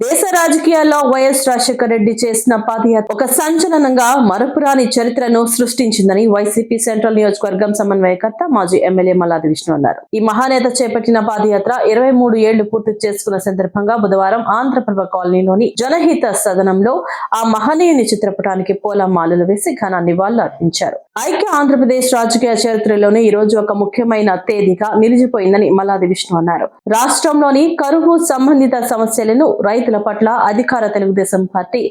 this రాజకీయాల్లో YS Rajasekhara Reddy చేసిన పాదయాత్ర ఒక సంచలనంగా మరపురాని చరిత్రను సృష్టించిందని వైసీపీ సెంట్రల్ నియోజకవర్గం సమన్వయకర్త మాజీ ఎమ్మెల్యే మల్లాది విష్ణు అన్నారు. ఈ మహానేత చేపట్టిన పాదయాత్ర ఇరవై మూడు ఏళ్ళు పూర్తి చేసుకున్న సందర్భంగా బుధవారం ఆంధ్రప్రభ కాలనీలోని జనహిత సదనంలో ఆ మహనీయుని చిత్రపటానికి పూలమాలలు వేసి ఘన నివాళులు అర్పించారు. ఐక్య ఆంధ్రప్రదేశ్ రాజకీయ చరిత్రలోనే ఈ రోజు ఒక ముఖ్యమైన తేదీగా నిలిచిపోయిందని మల్లాది విష్ణు అన్నారు. రాష్ట్రంలోని కరువు సంబంధిత సమస్యలను రైతుల పట్ల అధికార తెలుగుదేశం పార్టీ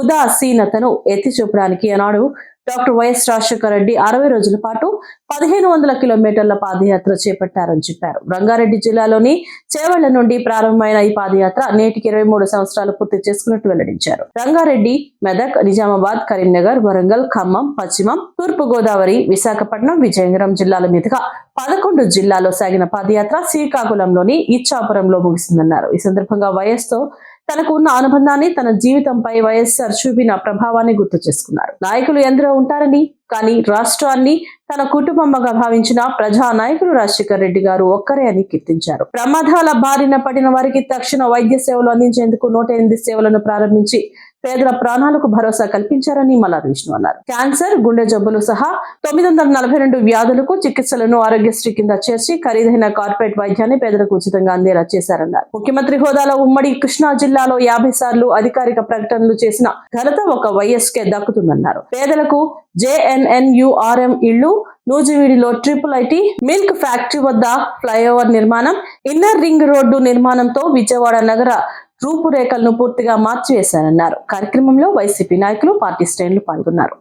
ఉదాసీనతను ఎత్తి చూపడానికి ఆనాడు డాక్టర్ వైఎస్ రాజశేఖర రెడ్డి అరవై రోజుల పాటు పదిహేను వందల కిలోమీటర్ల పాదయాత్ర చేపట్టారని చెప్పారు. రంగారెడ్డి జిల్లాలోని చేవళ్ళ నుండి ప్రారంభమైన ఈ పాదయాత్ర నేటికి ఇరవై మూడు సంవత్సరాలు పూర్తి చేసుకున్నట్టు వెల్లడించారు. రంగారెడ్డి మెదక్ నిజామాబాద్ కరీంనగర్ వరంగల్ ఖమ్మం పశ్చిమం తూర్పు గోదావరి విశాఖపట్నం విజయనగరం జిల్లాల మీదుగా పదకొండు జిల్లాలో సాగిన పాదయాత్ర శ్రీకాకుళంలోని ఇచ్చాపురంలో ముగిసిందన్నారు. ఈ సందర్భంగా వైఎస్తో తనకు ఉన్న అనుబంధాన్ని తన జీవితంపై వైఎస్ఆర్ చూపిన ప్రభావాన్ని గుర్తు చేసుకున్నారు. నాయకులు ఎందరో ఉంటారని కానీ రాష్ట్రాన్ని తన కుటుంబంగా భావించిన ప్రజా నాయకులు రాజశేఖర్ రెడ్డి గారు ఒక్కరే అని కీర్తించారు. ప్రమాదాల బారిన పడిన వారికి తక్షణ వైద్య సేవలు అందించేందుకు నూట ఎనిమిది సేవలను ప్రారంభించి పేదల ప్రాణాలకు భరోసా కల్పించారని మల్లాది విష్ణు అన్నారు. క్యాన్సర్ గుండె జబ్బులు సహా తొమ్మిది వందల నలభై రెండు వ్యాధులకు చికిత్సలను ఆరోగ్యశ్రీ కింద చేర్చి ఖరీదైన కార్పొరేట్ వైద్యాన్ని పేదలకు ఉచితంగా అందేలా చేశారన్నారు. ముఖ్యమంత్రి హోదాలో ఉమ్మడి కృష్ణా జిల్లాలో యాభై సార్లు అధికారిక ప్రకటనలు చేసిన ఘనత ఒక వైఎస్కే దక్కుతుందన్నారు. పేదలకు జేఎన్ఎన్యుఆర్ఎం ఇళ్ళు నూజివీడిలో ట్రిపుల్ ఐటీ మిల్క్ ఫ్యాక్టరీ వద్ద ఫ్లైఓవర్ నిర్మాణం ఇన్నర్ రింగ్ రోడ్డు నిర్మాణంతో విజయవాడ నగర రూపురేఖలను పూర్తిగా మార్చివేశారన్నారు. కార్యక్రమంలో వైసీపీ నాయకులు పార్టీ శ్రేణులు పాల్గొన్నారు.